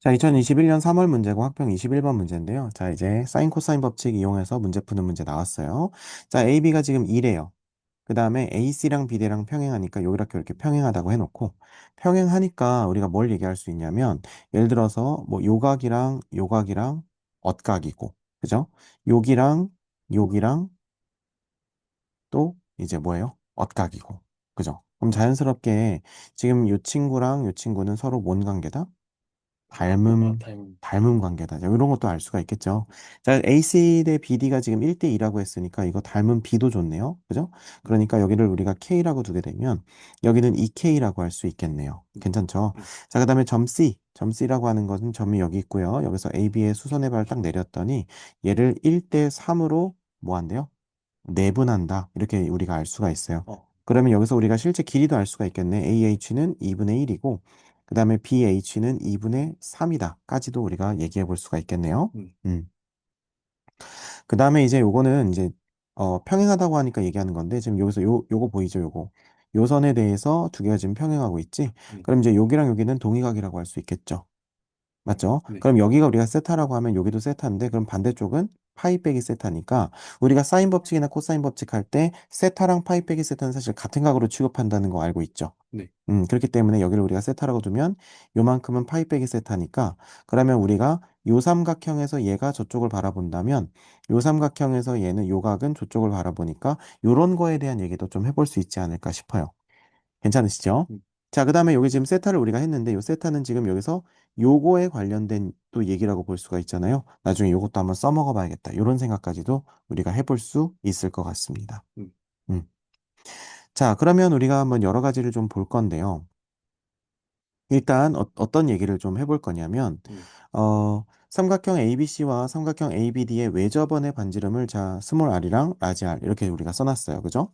자, 2021년 3월 문제고 학평 21번 문제인데요. 자, 이제 사인 코사인 법칙 이용해서 문제 푸는 문제 나왔어요. 자, AB가 지금 2래요. 그 다음에 AC랑 BD랑 평행하니까 요 이렇게 이렇게 평행하다고 해놓고 평행하니까 우리가 뭘 얘기할 수 있냐면 예를 들어서 뭐 요각이랑 요각이랑 엇각이고 그죠? 여기랑 여기랑 또 이제 뭐예요? 엇각이고 그죠? 그럼 자연스럽게 지금 요 친구랑 요 친구는 서로 뭔 관계다? 아, 닮음, 닮은. 닮음 관계다. 자, 이런 것도 알 수가 있겠죠. 자, AC 대 BD가 지금 1대 2라고 했으니까 이거 닮은 B도 좋네요. 그죠? 그러니까 여기를 우리가 K라고 두게 되면 여기는 EK라고 할 수 있겠네요. 괜찮죠? 음, 자, 그 다음에 점 C. 점 C라고 하는 것은 점이 여기 있고요. 여기서 AB의 수선의 발을 딱 내렸더니 얘를 1대 3으로 뭐 한대요? 내분한다. 이렇게 우리가 알 수가 있어요. 어, 그러면 여기서 우리가 실제 길이도 알 수가 있겠네. AH는 2분의 1이고, 그 다음에 BH는 2분의 3이다.까지도 우리가 얘기해 볼 수가 있겠네요. 음, 음. 그 다음에 이제 요거는 이제, 어, 평행하다고 하니까 얘기하는 건데, 지금 여기서 요, 요거 보이죠? 요거. 요 선에 대해서 두 개가 지금 평행하고 있지? 음, 그럼 이제 여기랑 여기는 동의각이라고 할 수 있겠죠? 맞죠? 네. 그럼 여기가 우리가 세타라고 하면 여기도 세타인데 그럼 반대쪽은 파이 빼기 세타니까 우리가 사인 법칙이나 코사인 법칙 할 때 세타랑 파이 빼기 세타는 사실 같은 각으로 취급한다는 거 알고 있죠? 네. 음, 그렇기 때문에 여기를 우리가 세타라고 두면 요만큼은 파이 빼기 세타니까 그러면 우리가 요 삼각형에서 얘가 저쪽을 바라본다면 요 삼각형에서 얘는 요 각은 저쪽을 바라보니까 요런 거에 대한 얘기도 좀 해볼 수 있지 않을까 싶어요. 괜찮으시죠? 음, 자, 그 다음에 여기 지금 세타를 우리가 했는데 요 세타는 지금 여기서 요거에 관련된 또 얘기라고 볼 수가 있잖아요. 나중에 요것도 한번 써먹어 봐야겠다. 이런 생각까지도 우리가 해볼 수 있을 것 같습니다. 음, 음. 자, 그러면 우리가 한번 여러 가지를 좀 볼 건데요. 일단 어, 떤 얘기를 좀 해볼 거냐면 네. 어, 삼각형 ABC와 삼각형 ABD의 외접원의 반지름을 자, 스몰 r이랑 라지 r 이렇게 우리가 써놨어요. 그죠?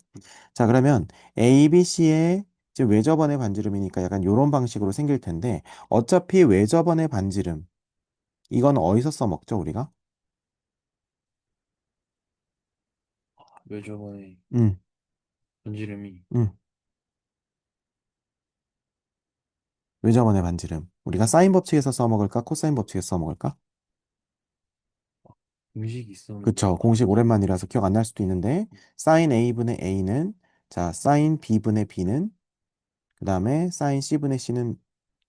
자, 그러면 ABC의 이제 외접원의 반지름이니까 약간 이런 방식으로 생길 텐데 어차피 외접원의 반지름 이건 어디서 써먹죠, 우리가? 왜 저번에 음, 전지름이 음. 외접원의 반지름. 우리가 사인 법칙에서 써먹을까? 코사인 법칙에서 써먹을까? 음식이 있었는데, 그쵸. 공식 오랜만이라서 기억 안 날 수도 있는데 사인 A분의 A는 자, 사인 B분의 B는 그 다음에 사인 C분의 C는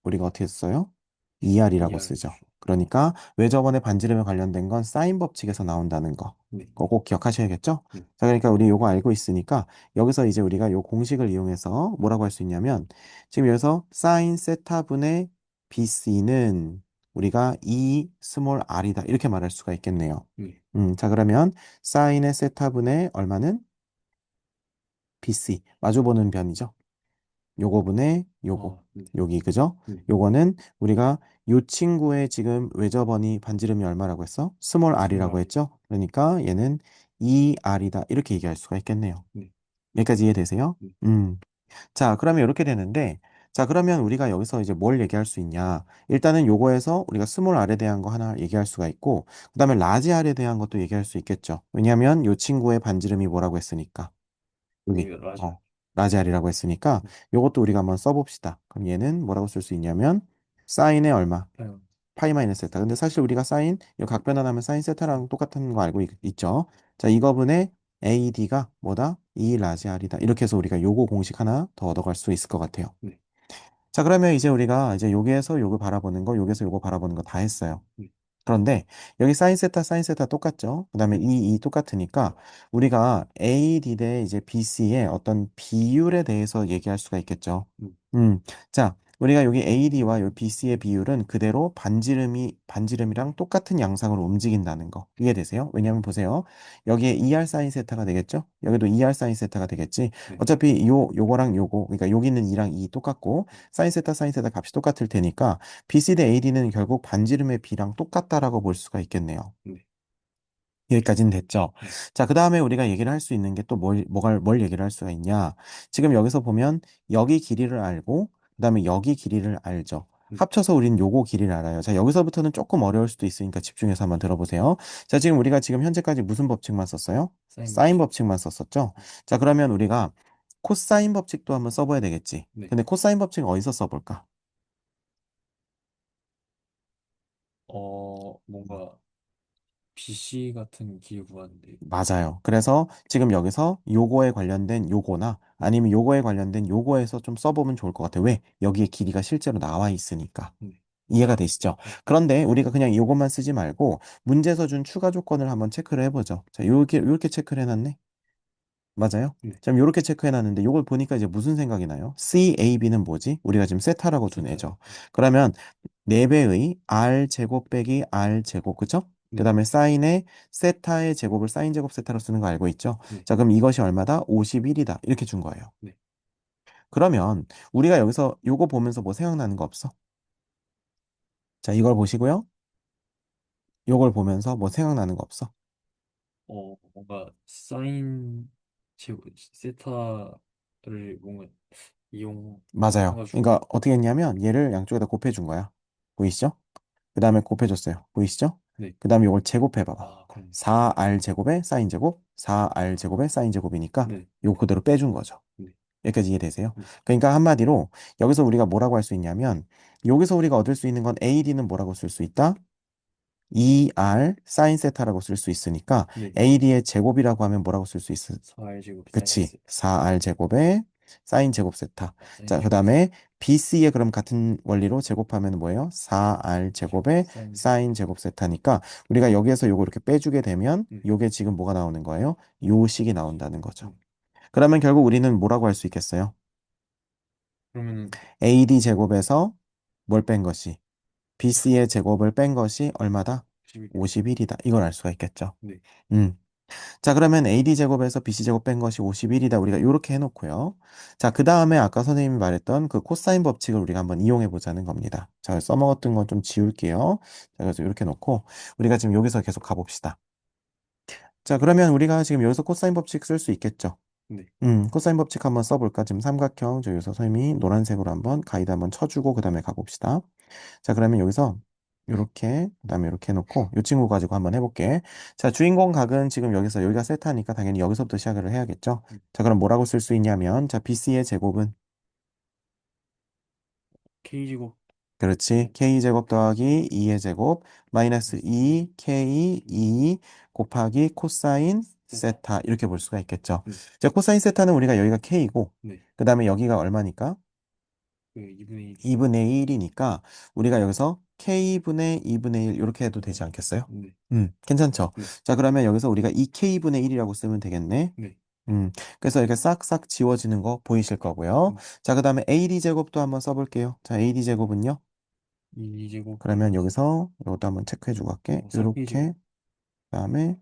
우리가 어떻게 썼어요? ER이라고 쓰죠. 죠 그러니까 외접원의 반지름에 관련된 건 사인 법칙에서 나온다는 거. 네. 그거 꼭 기억하셔야겠죠? 네. 자, 그러니까 우리 요거 알고 있으니까 여기서 이제 우리가 요 공식을 이용해서 뭐라고 할 수 있냐면 지금 여기서 사인 세타분의 BC는 우리가 E 스몰 r이다. 이렇게 말할 수가 있겠네요. 네. 음, 자, 그러면 사인의 세타분의 얼마는 BC. 마주보는 변이죠. 요거분의 요거. 아, 네. 여기, 그죠? 네. 요거는 우리가 요 친구의 지금 외접원이 반지름이 얼마라고 했어? 스몰 r이라고. 했죠? 그러니까 얘는 2r이다. 이렇게 얘기할 수가 있겠네요. 네. 여기까지 이해되세요? 네. 음. 자, 그러면 이렇게 되는데, 자, 그러면 우리가 여기서 이제 뭘 얘기할 수 있냐? 일단은 요거에서 우리가 스몰 r에 대한 거 하나 얘기할 수가 있고, 그 다음에 라지 r에 대한 것도 얘기할 수 있겠죠. 왜냐하면 요 친구의 반지름이 뭐라고 했으니까. 여기, 라지. 어, 라지알이라고 했으니까 요것도 우리가 한번 써봅시다. 그럼 얘는 뭐라고 쓸 수 있냐면 사인의 얼마? 파이 마이너스 세타. 근데 사실 우리가 사인, 이 각변환하면 사인 세타랑 똑같은 거 알고 있, 죠 자, 이거분의 AD가 뭐다? 2 라지알이다. 이렇게 해서 우리가 요거 공식 하나 더 얻어갈 수 있을 것 같아요. 네. 자, 그러면 이제 우리가 이제 여기에서 요거 바라보는 거, 여기서 요거 바라보는 거 다 했어요. 네. 그런데 여기 사인 세타, 사인 세타 똑같죠? 그 다음에 이, 이 똑같으니까 우리가 AD 대 이제 BC의 어떤 비율에 대해서 얘기할 수가 있겠죠. 음, 음, 자, 우리가 여기 AD와 요 BC의 비율은 그대로 반지름이, 반지름이랑 똑같은 양상으로 움직인다는 거. 이해되세요? 왜냐면 보세요. 여기에 2R 사인 세타가 되겠죠? 여기도 2R 사인 세타가 되겠지? 네. 어차피 요, 요거랑 요거, 그러니까 여기 있는 2랑 2 똑같고, 사인 세타, 사인 세타 값이 똑같을 테니까, BC 대 AD는 결국 반지름의 비랑 똑같다라고 볼 수가 있겠네요. 네. 여기까지는 됐죠. 네. 자, 그 다음에 우리가 얘기를 할 수 있는 게 또 뭘, 뭐가, 뭘 얘기를 할 수가 있냐. 지금 여기서 보면 여기 길이를 알고, 그 다음에 여기 길이를 알죠. 음. 합쳐서 우린 요거 길이를 알아요. 자, 여기서부터는 조금 어려울 수도 있으니까 집중해서 한번 들어보세요. 자, 지금 우리가 지금 현재까지 무슨 법칙만 썼어요? 사인 사인 법칙. 법칙만 썼었죠. 자, 그러면 우리가 코사인 법칙도 한번 써봐야 되겠지. 네. 근데 코사인 법칙 어디서 써볼까? 어, 뭔가 BC 같은 길 구하는데. 맞아요. 그래서 지금 여기서 요거에 관련된 요거나 아니면 요거에 관련된 요거에서 좀 써보면 좋을 것 같아요. 왜? 여기에 길이가 실제로 나와 있으니까. 네. 이해가 되시죠? 네. 그런데 우리가 그냥 이것만 쓰지 말고 문제에서 준 추가 조건을 한번 체크를 해보죠. 자, 요렇게, 요렇게 체크를 해놨네. 맞아요? 네. 자, 요렇게 체크해놨는데 요걸 보니까 이제 무슨 생각이 나요? C, A, B는 뭐지? 우리가 지금 세타라고 둔. 애죠. 그러면 4배의 R 제곱 빼기 R 제곱, 그쵸? 네. 그 다음에 사인의 세타의 제곱을 사인 제곱 세타로 쓰는 거 알고 있죠? 네. 자, 그럼 이것이 얼마다? 51이다. 이렇게 준 거예요. 네. 그러면 우리가 여기서 요거 보면서 뭐 생각나는 거 없어? 자, 이걸 보시고요. 요걸 보면서 뭐 생각나는 거 없어? 어, 뭔가 사인 제 세타를 뭔가 이용 맞아요. 해가지고 그러니까 어떻게 했냐면 얘를 양쪽에다 곱해준 거야. 보이시죠? 그 다음에 곱해줬어요. 보이시죠? 네. 그 다음에 이걸 제곱해봐봐. 아, 그럼 4R 제곱에 사인 제곱, 4R 제곱에 사인 제곱이니까 네. 요거 그대로 빼준 거죠. 네. 여기까지 이해되세요? 네. 그러니까 한마디로 여기서 우리가 뭐라고 할 수 있냐면 여기서 우리가 얻을 수 있는 건 AD는 뭐라고 쓸 수 있다? 2R 사인 세타라고 쓸 수 있으니까 네. AD의 제곱이라고 하면 뭐라고 쓸 수 있어? 4R 제곱 그치. 사인 4R 제곱에 사인 제곱 세타. 사인 자, 그 제곱 다음에 BC에 그럼 같은 원리로 제곱하면 뭐예요? 4R 제곱에 사인 사인 제곱 세타니까 우리가 여기에서 요거 이렇게 빼주게 되면 음. 요게 지금 뭐가 나오는 거예요? 요 식이 나온다는 거죠. 음. 그러면 결국 우리는 뭐라고 할 수 있겠어요? 그러면은 AD 제곱에서 뭘 뺀 것이 BC의 제곱을 뺀 것이 얼마다? 11. 51이다. 이걸 알 수가 있겠죠. 네. 음. 자, 그러면 AD 제곱에서 BC 제곱 뺀 것이 51이다. 우리가 이렇게 해놓고요. 자, 그 다음에 아까 선생님이 말했던 그 코사인 법칙을 우리가 한번 이용해 보자는 겁니다. 자, 써먹었던 건 좀 지울게요. 자, 그래서 이렇게 놓고 우리가 지금 여기서 계속 가봅시다. 자, 그러면 우리가 지금 여기서 코사인 법칙 쓸 수 있겠죠? 네. 음, 코사인 법칙 한번 써볼까? 지금 삼각형, 저 여기서 선생님이 노란색으로 한번 가이드 한번 쳐주고 그 다음에 가봅시다. 자, 그러면 여기서 요렇게, 그 다음에 이렇게 해놓고 이 친구 가지고 한번 해볼게. 자, 주인공 각은 지금 여기서 여기가 세타니까 당연히 여기서부터 시작을 해야겠죠? 음. 자, 그럼 뭐라고 쓸 수 있냐면, 자, BC의 제곱은 K 제곱 그렇지. K제곱 더하기 2의 제곱 마이너스 2K 2 곱하기 코사인 세타 이렇게 볼 수가 있겠죠. 네. 자, 코사인 세타는 우리가 여기가 K이고 네. 그 다음에 여기가 얼마니까? 그 2분의 1. 2분의 1이니까 우리가 여기서 K분의 2분의 1 이렇게 해도 되지 않겠어요? 네. 음, 괜찮죠? 네. 자, 그러면 여기서 우리가 2K분의 1이라고 쓰면 되겠네. 네. 음, 그래서 이렇게 싹싹 지워지는 거 보이실 거고요. 음. 자, 그 다음에 AD 제곱도 한번 써볼게요. 자, AD 제곱은요? 2 제곱 그러면 여기서 이것도 한번 체크해주고 갈게. 어. 요렇게, 그다음에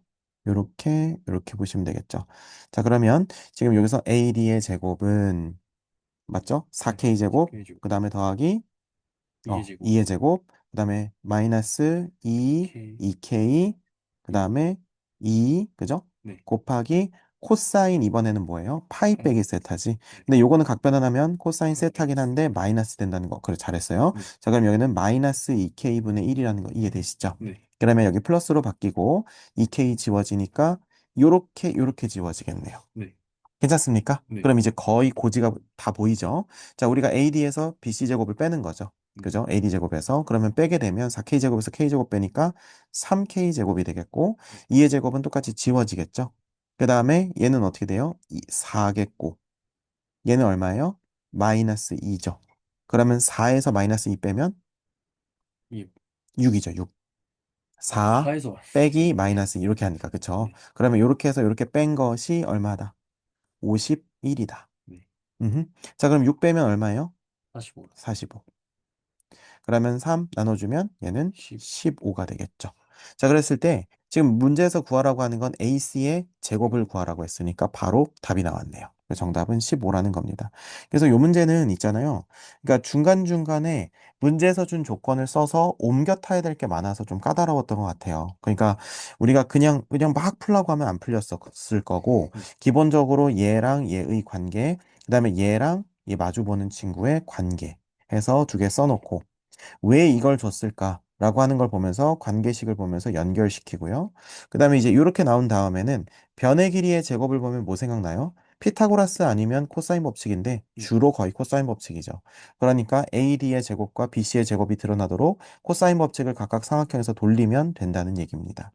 요렇게, 요렇게 보시면 되겠죠. 자, 그러면 지금 여기서 AD의 제곱은 맞죠? 4K 제곱, 4K 제곱. 그 다음에 더하기 어, 2의 제곱 2의 제곱, 그 다음에 마이너스 2, K 2K, 그 다음에 2, 그죠? 네. 곱하기 코사인 이번에는 뭐예요? 파이 파이. 빼기 세타지. 근데 요거는 각변환하면 코사인 아, 세타긴 한데 마이너스 된다는 거. 그래, 잘했어요. 네. 자, 그럼 여기는 마이너스 2K분의 1이라는 거 이해되시죠? 네. 그러면 여기 플러스로 바뀌고 2K 지워지니까 요렇게 요렇게 지워지겠네요. 네. 괜찮습니까? 네. 그럼 이제 거의 고지가 다 보이죠? 자, 우리가 AD에서 BC 제곱을 빼는 거죠. 그죠? AD 제곱에서 그러면 빼게 되면 4K 제곱에서 K 제곱 빼니까 3K 제곱이 되겠고 2의 제곱은 똑같이 지워지겠죠? 그 다음에 얘는 어떻게 돼요? 4겠고 얘는 얼마예요? 마이너스 2죠. 그러면 4에서 마이너스 2 빼면 2. 6이죠. 6. 4 4에서 빼기 마이너스 2 이렇게 하니까 그쵸? 네. 그러면 이렇게 해서 이렇게 뺀 것이 얼마다? 51이다. 네. 자, 그럼 6 빼면 얼마예요? 45. 45. 그러면 3 나눠주면 얘는 10. 15 가 되겠죠. 자, 그랬을 때 지금 문제에서 구하라고 하는 건 AC의 제곱을 구하라고 했으니까 바로 답이 나왔네요. 정답은 15라는 겁니다. 그래서 이 문제는 있잖아요. 그러니까 중간중간에 문제에서 준 조건을 써서 옮겨 타야 될 게 많아서 좀 까다로웠던 것 같아요. 그러니까 우리가 그냥 그냥 막 풀라고 하면 안 풀렸을 거고 음. 기본적으로 얘랑 얘의 관계, 그다음에 얘랑 얘 마주 보는 친구의 관계 해서 두 개 써놓고 왜 이걸 줬을까 라고 하는 걸 보면서 관계식을 보면서 연결시키고요. 그 다음에 이제 이렇게 나온 다음에는 변의 길이의 제곱을 보면 뭐 생각나요? 피타고라스 아니면 코사인 법칙인데 네. 주로 거의 코사인 법칙이죠. 그러니까 AD의 제곱과 BC의 제곱이 드러나도록 코사인 법칙을 각각 삼각형에서 돌리면 된다는 얘기입니다.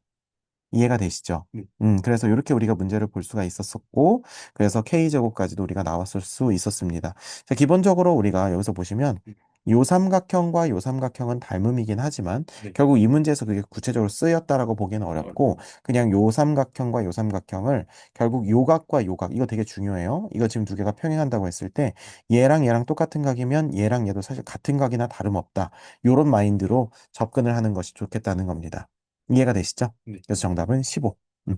이해가 되시죠? 네. 음, 그래서 이렇게 우리가 문제를 볼 수가 있었었고, 그래서 K제곱까지도 우리가 나왔을 수 있었습니다. 자, 기본적으로 우리가 여기서 보시면, 음. 요 삼각형과 요 삼각형은 닮음이긴 하지만, 네. 결국 이 문제에서 그게 구체적으로 쓰였다라고 보기는 어렵고, 그냥 요 삼각형과 요 삼각형을 결국 요각과 요각, 이거 되게 중요해요. 이거 지금 두 개가 평행한다고 했을 때, 얘랑 얘랑 똑같은 각이면 얘랑 얘도 사실 같은 각이나 다름없다. 요런 마인드로 접근을 하는 것이 좋겠다는 겁니다. 이해가 되시죠? 네. 그래서 정답은 15. 음.